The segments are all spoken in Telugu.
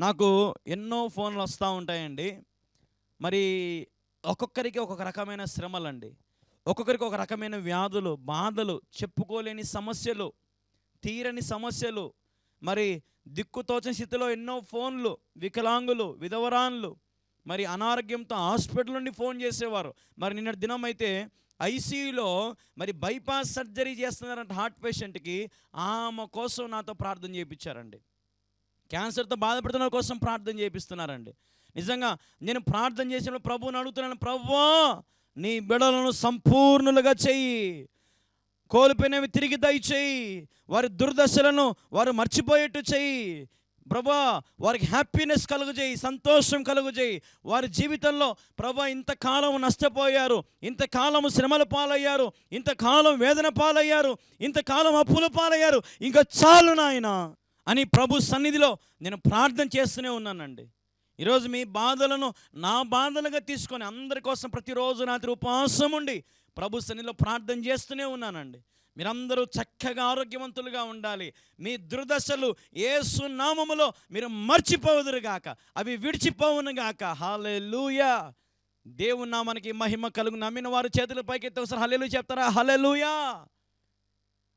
నాకు ఎన్నో ఫోన్లు వస్తూ ఉంటాయండి. మరి ఒక్కొక్కరికి ఒక్కొక్క రకమైన శ్రమలండి. ఒక్కొక్కరికి ఒక రకమైన వ్యాధులు బాధలు చెప్పుకోలేని సమస్యలు తీరని సమస్యలు మరి దిక్కుతోచని స్థితిలో ఎన్నో ఫోన్లు వికలాంగులు విధవరాన్లు మరి అనారోగ్యంతో హాస్పిటల్ నుండి ఫోన్ చేసేవారు. మరి నిన్న దినం అయితే ఐసీయూలో మరి బైపాస్ సర్జరీ చేస్తున్నారంట హార్ట్ పేషెంట్కి. ఆమె కోసం నాతో ప్రార్థన చేయించారండి. క్యాన్సర్తో బాధపడుతున్న కోసం ప్రార్థన చేపిస్తున్నారండి. నిజంగా నేను ప్రార్థన చేసినప్పుడు ప్రభువుని అడుగుతున్నాను ప్రభువా నీ బిడలను సంపూర్ణులుగా చెయ్యి కోల్పోయినవి తిరిగి దయచేయి. వారి దుర్దశలను వారు మర్చిపోయేట్టు చెయ్యి ప్రభా వారికి హ్యాపీనెస్ కలుగుజేయి సంతోషం కలుగుజేయి వారి జీవితంలో ప్రభా ఇంతకాలం నష్టపోయారు. ఇంతకాలం శ్రమల పాలయ్యారు. ఇంతకాలం వేదన పాలయ్యారు. ఇంతకాలం అప్పుల పాలయ్యారు. ఇంకా చాలు నాయనా. అని ప్రభు సన్నిధిలో నేను ప్రార్థన చేస్తూనే ఉన్నానండి. ఈరోజు మీ బాధలను నా బాధలుగా తీసుకొని అందరి కోసం ప్రతిరోజు రాత్రి ఉపవాసం ఉండి ప్రభు సన్నిధిలో ప్రార్థన చేస్తూనే ఉన్నానండి. మీరందరూ చక్కగా ఆరోగ్యవంతులుగా ఉండాలి. మీ దుర్దశలు ఏసు నామములో మీరు మర్చిపోదురుగాక అవి విడిచిపోవునుగాక హాలెలూయా దేవుని నామానికి మహిమ కలుగు నమ్మిన వారు చేతుల పైకి ఎత్తి ఒకసారి హలెలు చెప్తారా? హలెలూయా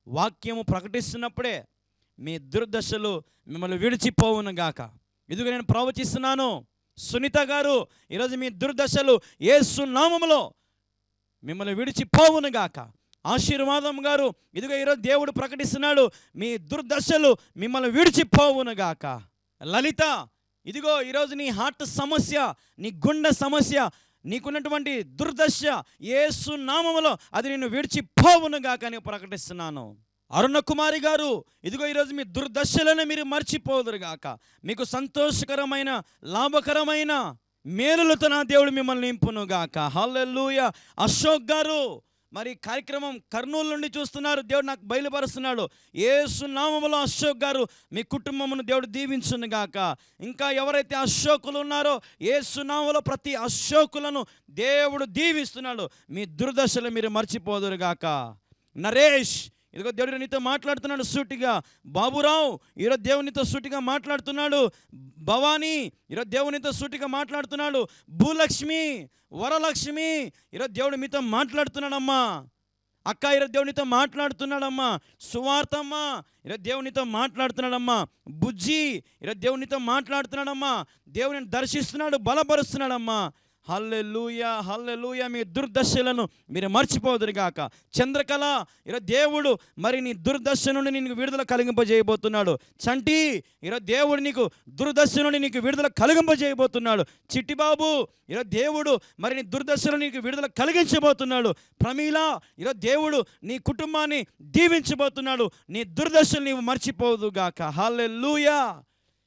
వాక్యము ప్రకటిస్తున్నప్పుడే మీ దుర్దశలు మిమ్మల్ని విడిచిపోవును గాక. ఇదిగో నేను ప్రవచిస్తున్నాను. సునీత గారు ఈరోజు మీ దుర్దశలు ఏ నామములో మిమ్మల్ని విడిచిపోవును గాక. ఆశీర్వాదం గారు ఇదిగో ఈరోజు దేవుడు ప్రకటిస్తున్నాడు మీ దుర్దశలు మిమ్మల్ని విడిచిపోవును గాక. లలిత ఇదిగో ఈరోజు నీ హార్ట్ సమస్య నీ గుండె సమస్య నీకున్నటువంటి దుర్దశ ఏసు నామములో అది నేను విడిచిపోవును గాక అని ప్రకటిస్తున్నాను. అరుణ కుమారి గారు ఇదిగో ఈరోజు మీ దుర్దశలను మీరు మర్చిపోదురు గాక మీకు సంతోషకరమైన లాభకరమైన మేలులతో నా దేవుడు మిమ్మల్ని నింపును గాక హల్లెలూయ. అశోక్ గారు మరి కార్యక్రమం కర్నూలు నుండి చూస్తున్నారు. దేవుడు నాకు బయలుపరుస్తున్నాడు. ఏసునామములో అశోక్ గారు మీ కుటుంబమును దేవుడు దీవించును గాక ఇంకా ఎవరైతే అశోకులు ఉన్నారో ఏసునామలో ప్రతి అశోకులను దేవుడు దీవిస్తున్నాడు. మీ దుర్దశలు మీరు మర్చిపోదురు గాక నరేష్ ఇదిగో దేవుడు నీతో మాట్లాడుతున్నాడు సూటిగా. బాబురావు ఈరోజు దేవునితో సూటిగా మాట్లాడుతున్నాడు. భవానీ ఈరోజు దేవునితో సూటిగా మాట్లాడుతున్నాడు. భూలక్ష్మి వరలక్ష్మి ఈరోజు దేవుడు మీతో మాట్లాడుతున్నాడమ్మా. అక్క ఈరోజు దేవునితో మాట్లాడుతున్నాడమ్మా. సువార్తమ్మా ఈరోజు దేవునితో మాట్లాడుతున్నాడమ్మా. బుజ్జి ఈరోజు దేవునితో మాట్లాడుతున్నాడమ్మా. దేవుని దర్శిస్తున్నాడు బలపరుస్తున్నాడమ్మా. హల్లెలూయ హల్లెలూయ మీ దుర్దశలను మీరు మర్చిపోదురుగాక. చంద్రకళ ఈరోజు దేవుడు మరి నీ దుర్దశ నుండి నీకు విడుదల కలిగింపజేయబోతున్నాడు. చంటి ఈరోజు దేవుడు నీకు దుర్దశ నుండి నీకు విడుదల కలిగింపజేయబోతున్నాడు. చిట్టిబాబు ఈరోజు దేవుడు మరి నీ దుర్దశను నీకు విడుదల కలిగించబోతున్నాడు. ప్రమీల ఈరోజు దేవుడు నీ కుటుంబాన్ని దీవించబోతున్నాడు. నీ దుర్దశలు నీవు మర్చిపోదుగాక హల్లెలూయ.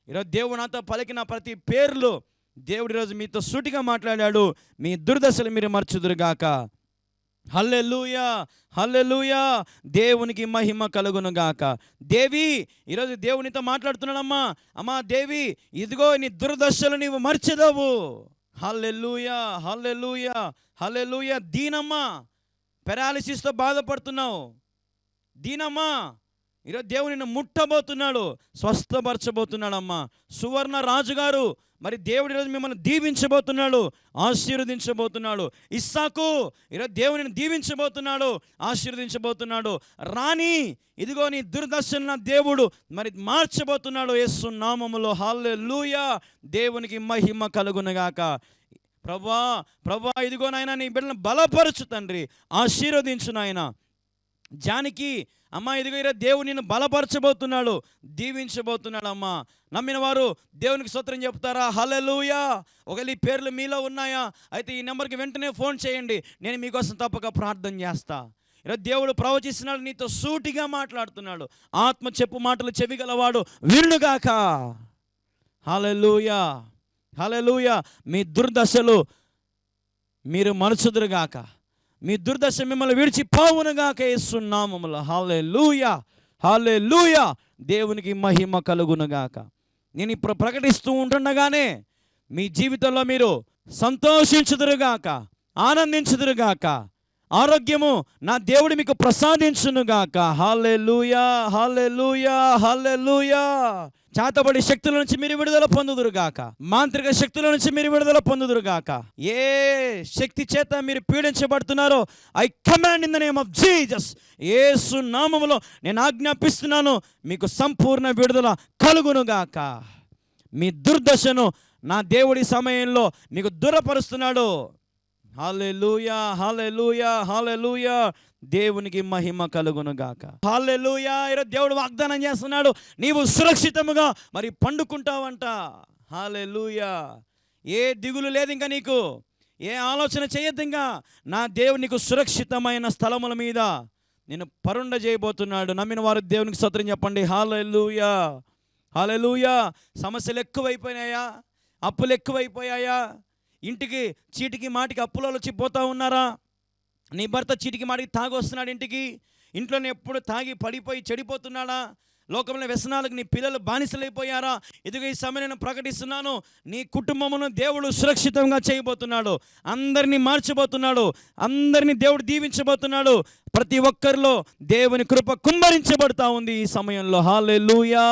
ఈరోజు దేవుడు నాతో పలికిన ప్రతి పేర్లు దేవుడి రోజు మీతో సూటిగా మాట్లాడాడు. మీ దుర్దశలు మీరు మర్చుదురుగాక. హల్లెలూయా హల్లెలూయా. దేవునికి మహిమ కలుగునుగాక. దేవి ఈరోజు దేవునితో మాట్లాడుతున్నాడమ్మా. అమ్మా దేవి ఇదిగో నీ దుర్దశలు నీవు మర్చిదవు. హల్లెలూయా హల్లెలూయా హల్లెలూయా. దీనమ్మా పెరాలిసిస్తో బాధపడుతున్నావు. దీనమ్మా ఈరోజు దేవుని ముట్టబోతున్నాడు స్వస్థపరచబోతున్నాడమ్మా. సువర్ణ రాజు గారు మరి దేవుడు ఈరోజు మిమ్మల్ని దీవించబోతున్నాడు ఆశీర్వదించబోతున్నాడు. ఇస్సాకు ఈరోజు దేవుని దీవించబోతున్నాడు ఆశీర్వదించబోతున్నాడు. రాణి ఇదిగో నీ దుర్దర్శన దేవుడు మరి మార్చబోతున్నాడు యేసు నామములో. హాల్లే లూయ దేవునికి మహిమ కలుగునగాక. ప్రభా ప్రభా ఇదిగో నాయన నీ బిడ్డను బలపరచు తండ్రి. ఆశీర్వదించు నాయన. జానికి అమ్మా ఇదిగో ఈరోజు దేవుడు నిన్ను బలపరచబోతున్నాడు. దీవించబోతున్నాడు అమ్మ. నమ్మిన వారు దేవునికి సూత్రం చెప్తారా? హలలుయా ఒకవేళ ఈ పేర్లు మీలో ఉన్నాయా అయితే ఈ నెంబర్కి వెంటనే ఫోన్ చేయండి. నేను మీకోసం తప్పక ప్రార్థన చేస్తా. ఈరోజు దేవుడు ప్రవచిస్తున్నాడు నీతో సూటిగా మాట్లాడుతున్నాడు. ఆత్మ చెప్పు మాటలు చెవిగలవాడు వినుగాక. హలలుయా హలలుయా మీ దుర్దశలు మీరు మనుచుదురుగాక మీ దుర్దశ మిమ్మల్ని విడిచిపోవునుగాక వేస్తున్నామములు హాలే లూయా హాలే లూయా దేవునికి మహిమ కలుగునుగాక. నేను ఇప్పుడు ప్రకటిస్తూ ఉంటుండగానే మీ జీవితంలో మీరు సంతోషించుదురుగాక ఆనందించుదురుగాక. ఆరోగ్యము నా దేవుడు మీకు ప్రసాదించునుగాక. హాలెలూయా హాలెలూయా హాలెలూయా చేతబడి శక్తుల నుంచి మీరు విడుదల పొందుదురుగాక. మాంత్రిక శక్తుల నుంచి మీరు విడుదల పొందుదురుగాక. ఏ శక్తి చేత మీరు పీడించబడుతున్నారో I command in the name of Jesus Yesu నామములో నేను ఆజ్ఞాపిస్తున్నాను మీకు సంపూర్ణ విడుదల కలుగునుగాక. మీ దుర్దశను నా దేవుడి సమయంలో మీకు దూరపరుస్తున్నాడు. హాలెలూయా హాలెలూయా హాలెలూయా దేవునికి మహిమ కలుగును గాక. హాలెలూయా ఈరోజు దేవుడు వాగ్దానం చేస్తున్నాడు. నీవు సురక్షితముగా మరి పండుకుంటావంట. హాలెలూయా ఏ దిగులు లేదు ఇంకా నీకు. ఏ ఆలోచన చేయొద్దు ఇంకా. నా దేవుడు నీకు సురక్షితమైన స్థలముల మీద నేను పరుండ చేయబోతున్నాడు. నమ్మిన వారు దేవునికి సత్రం చెప్పండి. హాలెలుయా హాలెలుయా సమస్యలు ఎక్కువైపోయినాయా? అప్పులు ఎక్కువైపోయాయా? ఇంటికి చీటికి మాటికి అప్పులో వచ్చి పోతా ఉన్నారా? నీ భర్త చీటికి మాటికి తాగొస్తున్నాడు ఇంటికి? ఇంట్లోనే ఎప్పుడు తాగి పడిపోయి చెడిపోతున్నాడా? లోకంలో వ్యసనాలకు నీ పిల్లలు బానిసలైపోయారా? ఇదిగో ఈ సమయం నేను ప్రకటిస్తున్నాను. నీ కుటుంబమును దేవుడు సురక్షితంగా చేయబోతున్నాడు. అందరినీ మార్చబోతున్నాడు. అందరినీ దేవుడు దీవించబోతున్నాడు. ప్రతి ఒక్కరిలో దేవుని కృప కుమ్మరించబడతా ఉంది ఈ సమయంలో. హాలెలూయా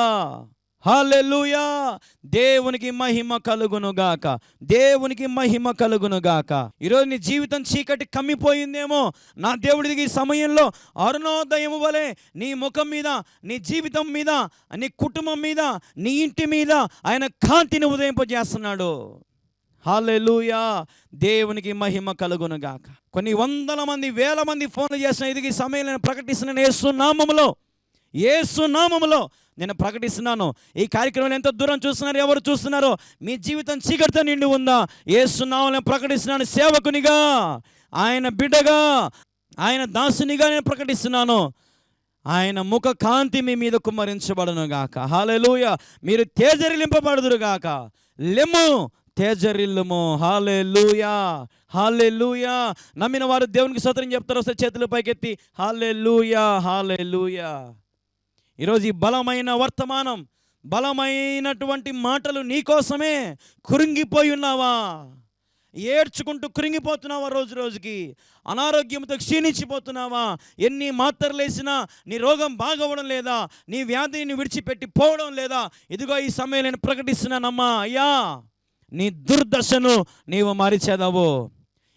హాలెలూయా దేవునికి మహిమ కలుగును గాక. దేవునికి మహిమ కలుగును గాక. ఈరోజు నీ జీవితం చీకటి కమ్మిపోయిందేమో. నా దేవుడికి ఈ సమయంలో అరుణోదయం వలె నీ ముఖం మీద నీ జీవితం మీద నీ కుటుంబం మీద నీ ఇంటి మీద ఆయన కాంతిని ఉదయింపజేస్తున్నాడు. హాలెలూయా దేవునికి మహిమ కలుగును గాక. కొన్ని వందల మంది వేల మంది ఫోన్లు చేసిన ఇది ఈ సమయం ఏసునామములో నామములో నేను ప్రకటిస్తున్నాను. ఈ కార్యక్రమం ఎంత దూరం చూస్తున్నారు ఎవరు చూస్తున్నారో మీ జీవితం చీకటితో నిండి ఉందా? యేసు నేను ప్రకటిస్తున్నాను సేవకునిగా ఆయన బిడ్డగా ఆయన దాసునిగా నేను ప్రకటిస్తున్నాను. ఆయన ముఖ కాంతి మీ మీద కుమ్మరించబడను గాక. హాలెలూయ మీరు తేజరిలింపబడదురు గాక. లెమ్ము తేజరిల్లుము. హాలే లూయా నమ్మిన వారు దేవునికి స్తోత్రం చెప్తారు వస్తే చేతులు పైకెత్తి. హాలే లూయ ఈరోజు ఈ బలమైన వర్తమానం బలమైనటువంటి మాటలు నీకోసమే కురింగిపోయి ఉన్నావా? ఏడ్చుకుంటూ కృంగిపోతున్నావా రోజు రోజుకి? అనారోగ్యంతో క్షీణించిపోతున్నావా? ఎన్ని మాత్రలు వేసినా నీ రోగం బాగవడం లేదా? నీ వ్యాధిని విడిచిపెట్టి పోవడం లేదా? ఇదిగో ఈ సమయం నేను ప్రకటిస్తున్నానమ్మా. అయ్యా నీ దుర్దశను నీవు మరిచేదవు.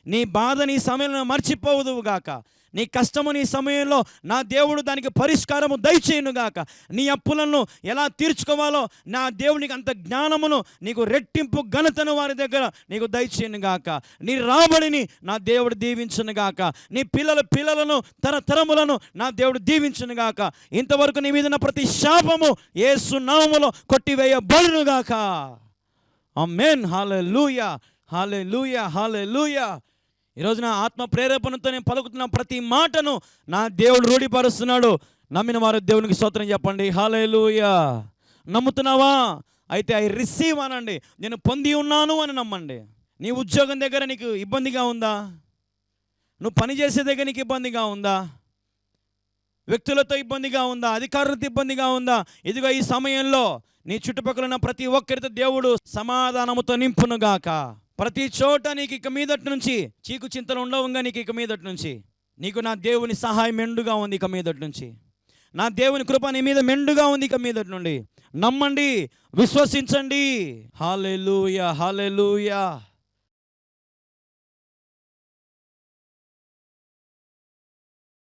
నీ బాధ నీ సమయంలో మర్చిపోవదువు గాక. నీ కష్టము నీ సమయంలో నా దేవుడు దానికి పరిష్కారము దయచేయును గాక. నీ అప్పులను ఎలా తీర్చుకోవాలో నా దేవునికి అంత జ్ఞానమును నీకు రెట్టింపు ఘనతను వారి దగ్గర నీకు దయచేయును గాక. నీ రాబడిని నా దేవుడు దీవించును గాక. నీ పిల్లల పిల్లలను తరతరములను నా దేవుడు దీవించును గాక. ఇంతవరకు నీ మీద ప్రతి శాపము ఏసు నామములో కొట్టివేయబడును గాక. అమ్మేన్ హాలే లూయా హాలే లూయా నా ఆత్మ ప్రేరేపణతో నేను పలుకుతున్న ప్రతి మాటను నా దేవుడు రూఢిపరుస్తున్నాడు. నమ్మిన వారు దేవునికి స్తోత్రం చెప్పండి. హాలేలుయా నమ్ముతున్నావా? అయితే ఐ రిసీవ్ అనండి. నేను పొంది ఉన్నాను అని నమ్మండి. నీ ఉద్యోగం దగ్గర నీకు ఇబ్బందిగా ఉందా? నువ్వు పని చేసే దగ్గర నీకు ఇబ్బందిగా ఉందా? వ్యక్తులతో ఇబ్బందిగా ఉందా? అధికారులతో ఇబ్బందిగా ఉందా? ఇదిగో ఈ సమయంలో నీ చుట్టుపక్కల ఉన్న ప్రతి ఒక్కరితో దేవుడు సమాధానముతో నింపునుగాక ప్రతి చోట నీకు ఇక మీదటి నుంచి చీకు చింతలు ఉండవుగా నీకు ఇక మీదటి నుంచి. నీకు నా దేవుని సహాయం మెండుగా ఉంది ఇక మీదటి నుంచి. నా దేవుని కృప నీ మీద మెండుగా ఉంది ఇక మీదటి నుండి. నమ్మండి విశ్వసించండి. Hallelujah hallelujah